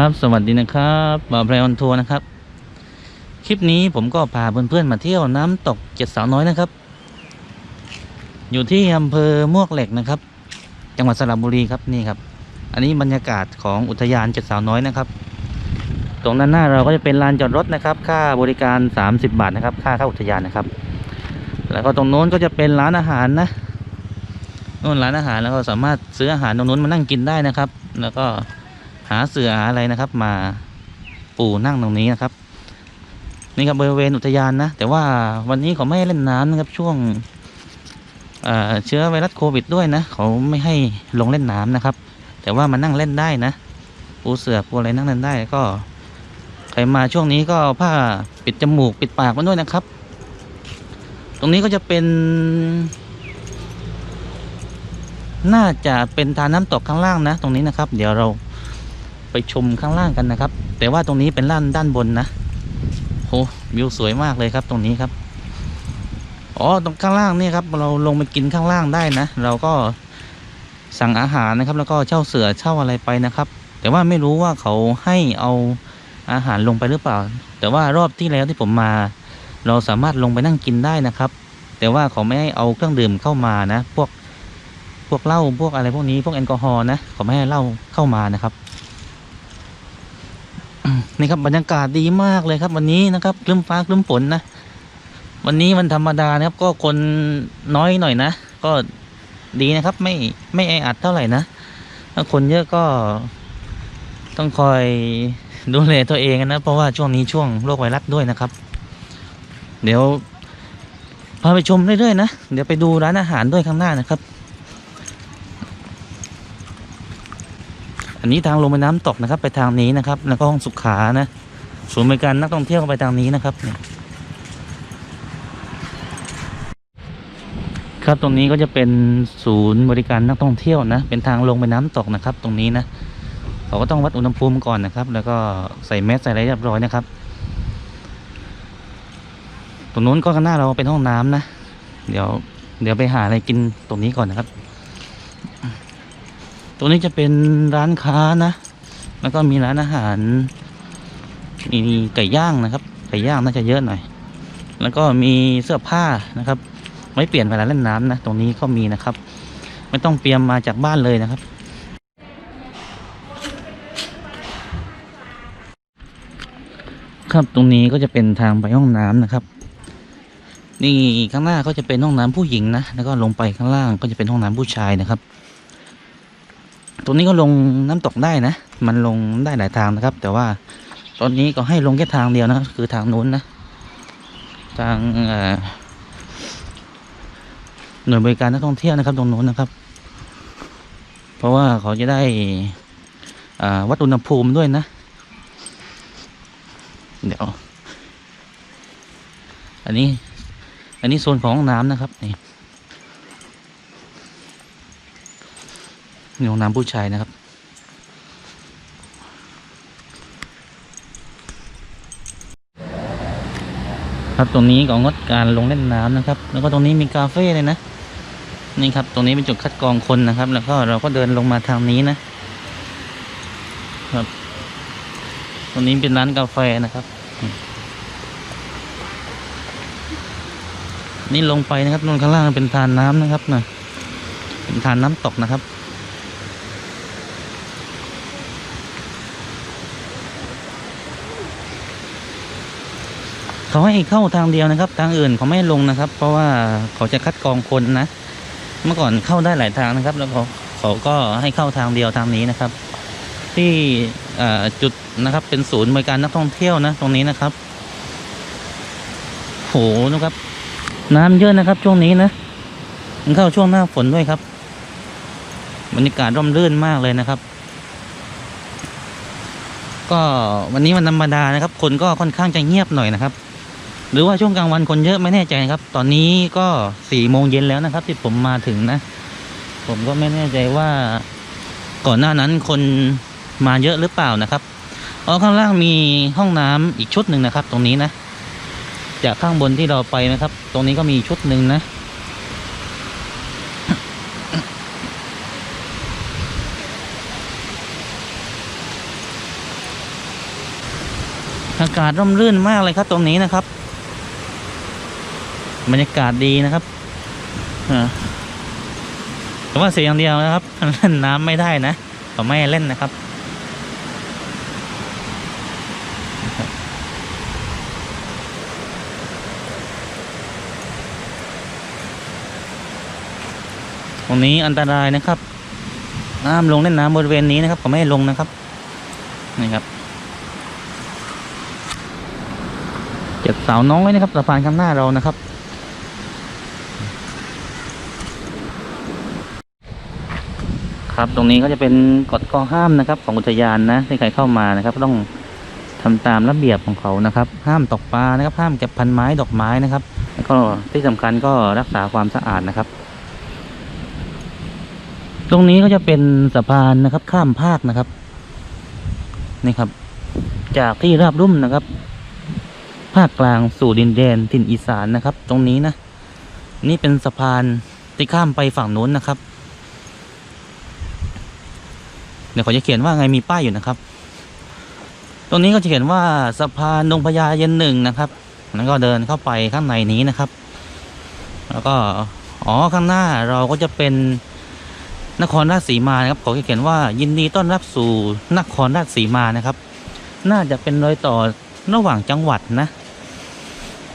ครับ สวัสดีนะครับบ่าวไพรออนทัวร์นะครับ คลิปนี้ผมก็พาเพื่อนๆมาเที่ยวน้ำตกเจ็ดสาวน้อยนะครับ อยู่ที่อำเภอมวกเหล็กนะครับ จังหวัดสระบุรีครับนี่ครับ อันนี้บรรยากาศของอุทยานเจ็ดสาวน้อยนะครับ ตรงด้านหน้าเราก็จะเป็นลานจอดรถนะครับ ค่าบริการ 30 บาทนะครับ ค่าเข้าอุทยานนะครับ แล้วก็ตรงโน้นก็จะเป็นร้านอาหารนะนู่นร้านอาหารแล้วก็สามารถซื้ออาหารตรงโน้นมานั่งกินได้นะครับ แล้วก็ หาเสือหาอะไรนะครับ มาปูนั่งตรงนี้นะครับ นี่ครับบริเวณอุทยานนะ แต่ว่าวันนี้เขาไม่ให้เล่นน้ำนะครับช่วงเชื้อไวรัสโควิดด้วยนะ เขาไม่ให้ลงเล่นน้ำนะครับ แต่ว่ามานั่งเล่นได้นะ ปูเสือปูอะไรนั่งเล่นได้ก็ ใครมาช่วงนี้ก็ผ้าปิดจมูกปิดปากมันด้วยนะครับ ตรงนี้ก็จะเป็น น่าจะเป็นทานน้ำตกข้างล่างนะ ตรงนี้นะครับ เดี๋ยวเรา ไปชมข้างล่างกันนะครับ แต่ว่าตรงนี้เป็นด้านด้านบนนะโอ้วิวสวยมากเลยครับตรงนี้ครับอ๋อตรงข้างล่างนี่ครับ เราลงไปกินข้างล่างได้นะ เราก็สั่งอาหารนะครับ แล้วก็เช่าเสือเช่าอะไรไปนะครับ แต่ว่าไม่รู้ว่าเขาให้เอาอาหารลงไปหรือเปล่า แต่ว่ารอบที่แล้วที่ผมมา เราสามารถลงไปนั่งกินได้นะครับ แต่ว่าเขาไม่ให้เอาเครื่องดื่มเข้ามานะ พวกพวกเหล้าพวกอะไรพวกนี้พวกแอลกอฮอล์นะเขาไม่ให้เหล้าเข้ามานะครับ นี่ครับบรรยากาศดีมากเลยครับ วันนี้นะครับคลึ้มฟ้าคลึ้มฝนนะ วันนี้วันธรรมดานะครับ ก็คนน้อยหน่อยนะ ก็ดีนะครับ ไม่ไม่แออัดเท่าไหร่นะถ้าคนเยอะก็ต้องคอยดูแลตัวเองนะ เพราะว่าช่วงนี้ช่วงโรคไวรัสด้วยนะครับ เดี๋ยวพาไปชมเรื่อยๆนะ เดี๋ยวไปดูร้านอาหารด้วยข้างหน้านะครับ อันนี้ทางลงไปน้ำตกนะครับ ไปทางนี้นะครับ แล้วก็ห้องสุขานะศูนย์บริการนักท่องเที่ยวไปทางนี้นะครับ ครับตรงนี้ก็จะเป็นศูนย์บริการนักท่องเที่ยวนะ เป็นทางลงไปน้ำตกนะครับ ตรงนี้นะเขาก็ต้องวัดอุณหภูมิก่อนนะครับ แล้วก็ใส่แมสใส่อะไรเรียบร้อยนะครับตรงนู้นก็ข้างหน้าเราเป็นห้องน้ำนะ เดี๋ยวเดี๋ยวไปหาอะไรกินตรงนี้ก่อนนะครับ ตรงนี้จะเป็นร้านค้านะ แล้วก็มีร้านอาหารมีไก่ย่างนะครับ ไก่ย่างน่าจะเยอะหน่อย แล้วก็มีเสื้อผ้านะครับไว้เปลี่ยนเวลาเล่นน้ำนะ ตรงนี้ก็มีนะครับ ไม่ต้องเตรียมมาจากบ้านเลยนะครับครับตรงนี้ก็จะเป็นทางไปห้องน้ำนะครับ นี่ข้างหน้าก็จะเป็นห้องน้ำผู้หญิงนะแล้วก็ลงไปข้างล่างก็จะเป็นห้องน้ำผู้ชายนะครับ ตรงนี้ก็ลงน้ำตกได้นะ มันลงได้หลายทางนะครับ แต่ว่าตอนนี้ก็ให้ลงแค่ทางเดียวนะ คือทางนู้นนะ ทางหน่วยบริการนักท่องเที่ยวนะครับ ตรงนู้นนะครับ เพราะว่าเขาจะได้วัดอุณหภูมิด้วยนะ เดี๋ยว อันนี้ อันนี้โซนของห้องน้ำนะครับนี่ นี่ห้องน้ำผู้ชายนะครับ ครับตรงนี้ก็งดการลงเล่นน้ำนะครับ แล้วก็ตรงนี้มีคาเฟ่เลยนะนี่ครับตรงนี้เป็นจุดคัดกรองคนนะครับ แล้วก็เราก็เดินลงมาทางนี้นะครับ ตรงนี้เป็นร้านกาแฟนะครับ นี่ลงไปนะครับลงข้างล่างเป็นทานน้ำนะครับนะเป็นทานน้ำตกนะครับ เขาให้เข้าทางเดียวนะครับ ทางอื่นเขาไม่ให้ลงนะครับ เพราะว่าเขาจะคัดกรองคนนะ เมื่อก่อนเข้าได้หลายทางนะครับ แล้วเขาเขาก็ให้เข้าทางเดียวทางนี้นะครับ ที่จุดนะครับเป็นศูนย์บริการนักท่องเที่ยวนะ ตรงนี้นะครับโหนะครับ น้ำเยอะนะครับช่วงนี้นะมันเข้าช่วงหน้าฝนด้วยครับบรรยากาศร่มรื่นมากเลยนะครับ ก็วันนี้วันธรรมดานะครับ คนก็ค่อนข้างจะเงียบหน่อยนะครับ หรือว่าช่วงกลางวันคนเยอะไม่แน่ใจครับ ตอนนี้ก็สี่โมงเย็นแล้วนะครับ ที่ผมมาถึงนะ ผมก็ไม่แน่ใจว่าก่อนหน้านั้นคนมาเยอะหรือเปล่านะครับอ๋อข้างล่างมีห้องน้ำอีกชุดหนึ่งนะครับ ตรงนี้นะ จากข้างบนที่เราไปนะครับ ตรงนี้ก็มีชุดหนึ่งนะอากาศร่มรื่นมากเลยครับตรงนี้นะครับ บรรยากาศดีนะครับอแต่ว่าเสียอย่างเดียวนะครับเล่นน้ำไม่ได้นะเขาไม่เล่นนะครับตรงนี้อันตรายนะครับห้ามลงเล่นน้ำบริเวณนี้นะครับเขาไม่ให้ลงนะครับนี่ครับเจ็ดสาวน้อยนะครับสะพานข้างหน้าเรานะครับ ครับ ตรงนี้ก็จะเป็นกฎข้อห้ามนะครับ ของอุทยานนะที่ใครเข้ามานะครับ ต้องทำตามระเบียบของเขานะครับ ห้ามตกปลานะครับ ห้ามเก็บพันไม้ดอกไม้นะครับ แล้วก็ที่สำคัญก็รักษาความสะอาดนะครับ ตรงนี้ก็จะเป็นสะพานนะครับ ข้ามภาคนะครับนี่ครับ จากที่ราบรุ่มนะครับ ภาคกลางสู่ดินแดนถิ่นอีสานนะครับ ตรงนี้นะ นี่เป็นสะพานที่ข้ามไปฝั่งนู้นนะครับ เดี๋ยวเขาจะเขียนว่าไงมีป้ายอยู่นะครับ ตรงนี้ก็จะเขียนว่าสะพานดงพญาเย็นหนึ่งนะครับแล้วก็เดินเข้าไปข้างในนี้นะครับ แล้วก็อ๋อข้างหน้าเราก็จะเป็นนครราชสีมานะครับเขาเขียนว่ายินดีต้อนรับสู่นครราชสีมานะครับ น่าจะเป็นรอยต่อระหว่างจังหวัดนะ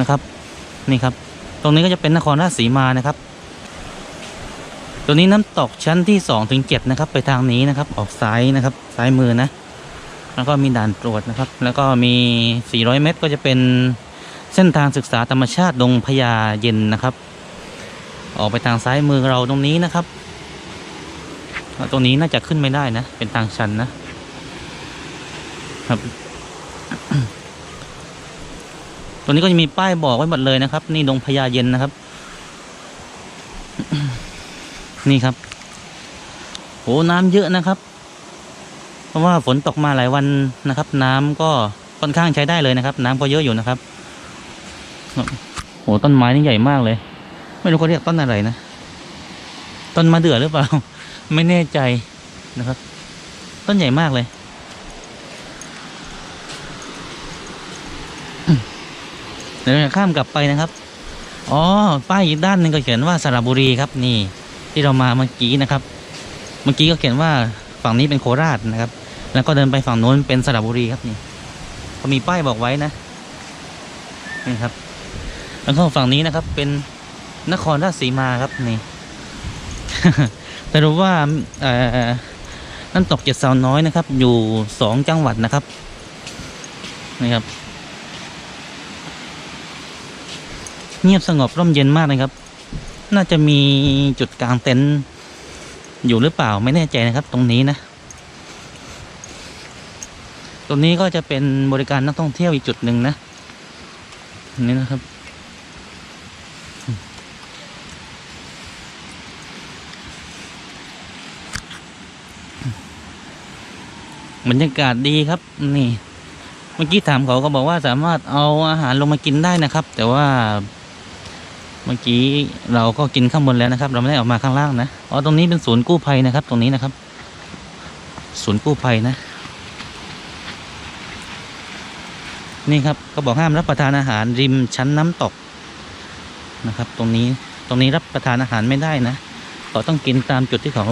นะครับ นี่ครับ ตรงนี้ก็จะเป็นนครราชสีมานะครับ ตัวนี้น้ำตกชั้นที่สองถึงเจ็ดนะครับ ไปทางนี้นะครับ ออกซ้ายนะครับ ซ้ายมือนะ แล้วก็มีด่านตรวจนะครับ แล้วก็มี 400 เมตรก็จะเป็นเส้นทางศึกษาธรรมชาติดงพญาเย็นนะครับ ออกไปทางซ้ายมือเราตรงนี้นะครับตรงนี้น่าจะขึ้นไม่ได้นะ เป็นทางชันนะครับตรงนี้ก็จะมีป้ายบอกไว้หมดเลยนะครับ นี่ดงพญาเย็นนะครับ นี่ครับโหน้ำเยอะนะครับ เพราะว่าฝนตกมาหลายวันนะครับ น้ำก็ค่อนข้างใช้ได้เลยนะครับ น้ำก็เยอะอยู่นะครับโหต้นไม้นี่ใหญ่มากเลย ไม่รู้เขาเรียกต้นอะไรนะต้นมะเดื่อหรือเปล่า ไม่แน่ใจนะครับ ต้นใหญ่มากเลยเดี๋ยวจะข้ามกลับไปนะครับ อ๋อ ป้ายอีกด้านหนึ่งก็เขียนว่าสระบุรีครับนี่ ที่เรามาเมื่อกี้นะครับ เมื่อกี้ก็เขียนว่าฝั่งนี้เป็นโคราชนะครับ แล้วก็เดินไปฝั่งโน้นเป็นสระบุรีครับนี่เขามีป้ายบอกไว้นะนี่ครับ แล้วก็ฝั่งนี้นะครับ เป็นนครราชสีมาครับนี่ แต่รู้ว่าเอ่อน้ำตกเจ็ดสาวน้อยนะครับ อยู่สองจังหวัดนะครับนี่ครับ เงียบสงบร่มเย็นมากนะครับ น่าจะมีจุดกลางเต็นท์อยู่หรือเปล่าไม่แน่ใจนะครับ ตรงนี้นะ ตรงนี้ก็จะเป็นบริการนักท่องเที่ยวอีกจุดหนึ่งนะนี่นะครับ บรรยากาศดีครับ นี่ เมื่อกี้ถามเขาก็บอกว่าสามารถเอาอาหารลงมากินได้นะครับ แต่ว่า เมื่อกี้เราก็กินข้างบนแล้วนะครับ เราไม่ได้ออกมาข้างล่างนะอ๋อตรงนี้เป็นศูนย์กู้ภัยนะครับ ตรงนี้นะครับ ศูนย์กู้ภัยนะ นี่ครับก็บอกห้ามรับประทานอาหารริมชั้นน้ำตกนะครับ ตรงนี้ตรงนี้รับประทานอาหารไม่ได้นะเขาต้องกินตามจุดที่เขา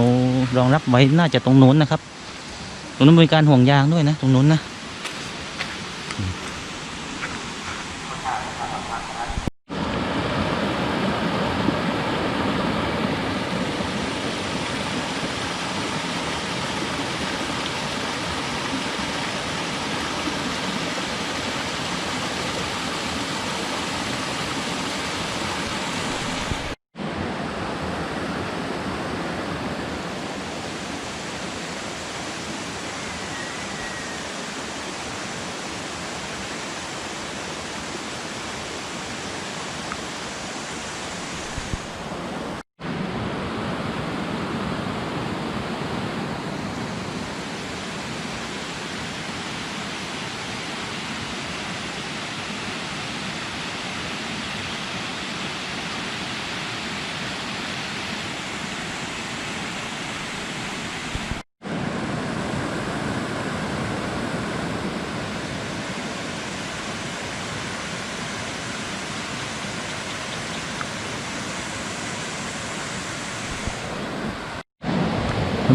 รองรับไว้น่าจะตรงนู้นนะครับ ตรงนู้นมีการห่วงยางด้วยนะ ตรงนู้นนะ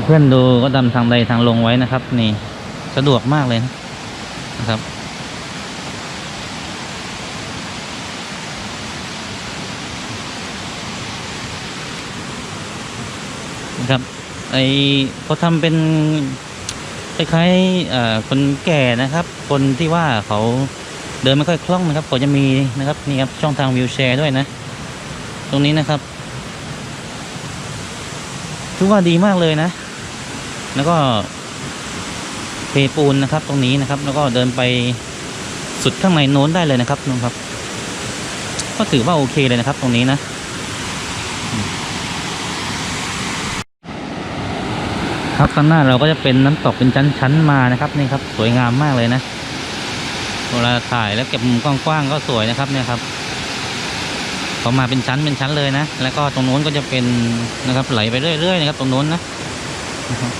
เพื่อนดูก็ดำทางใดทางลงไว้นะครับ นี่สะดวกมากเลยนะครับ นะครับไอเขาทำเป็นคล้ายๆคนแก่นะครับ คนที่ว่าเขาเดินไม่ค่อยคล่องนะครับเขาจะมีนะครับนี่ครับช่องทางวิวแชร์ด้วยนะ ตรงนี้นะครับถือว่าดีมากเลยนะ แล้วก็เทปูนนะครับ ตรงนี้นะครับ แล้วก็เดินไปสุดข้างในโน้นได้เลยนะครับนุ่นครับ ก็ถือว่าโอเคเลยนะครับ ตรงนี้นะครับข้างหน้าเราก็จะเป็นน้ำตกเป็นชั้นๆมานะครับนี่ครับ สวยงามมากเลยนะเวลาถ่ายแล้วเก็บมุมกว้างๆก็สวยนะครับเนี่ยครับพอมาเป็นชั้นเป็นชั้นเลยนะ แล้วก็ตรงโน้นก็จะเป็นนะครับไหลไปเรื่อยๆนะครับ ตรงโน้นนะนะครับ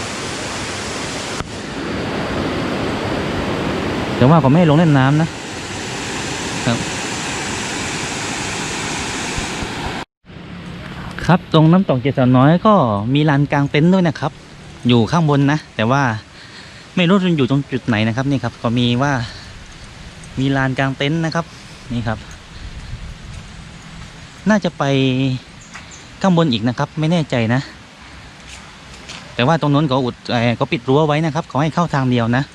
แต่ว่าผมไม่ให้ลงเล่นน้ำนะครับ ครับตรงน้ำตกเจ็ดสาวน้อยก็มีลานกลางเต็นท์ด้วยนะครับ อยู่ข้างบนนะ แต่ว่าไม่รู้มันอยู่ตรงจุดไหนนะครับนี่ครับ ก็มีว่า มีลานกลางเต็นท์นะครับ นี่ครับ น่าจะไปข้างบนอีกนะครับ ไม่แน่ใจนะ แต่ว่าตรงนู้นเขาอุดเอ่อเขาปิดรั้วไว้นะครับเขาให้เข้าทางเดียวนะ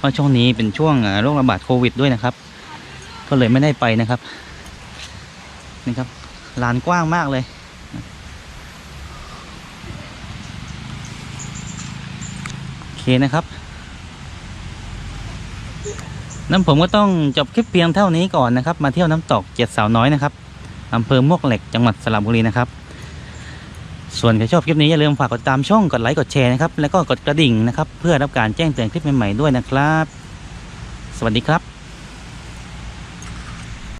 เพราะช่วงนี้เป็นช่วงโรคระบาดโควิดด้วยนะครับ ก็เลยไม่ได้ไปนะครับนี่ครับลานกว้างมากเลย โอเคนะครับนั้นผมก็ต้องจบคลิปเพียงเท่านี้ก่อนนะครับ มาเที่ยวน้ำตกเจ็ดสาวน้อยนะครับอำเภอมวกเหล็กจังหวัดสระบุรีนะครับ ส่วนใครชอบคลิปนี้อย่าลืมฝากกดติดตามช่องกดไลค์กดแชร์นะครับแล้วก็กดกระดิ่งนะครับเพื่อรับการแจ้งเตือนคลิปใหม่ๆด้วยนะครับ สวัสดีครับ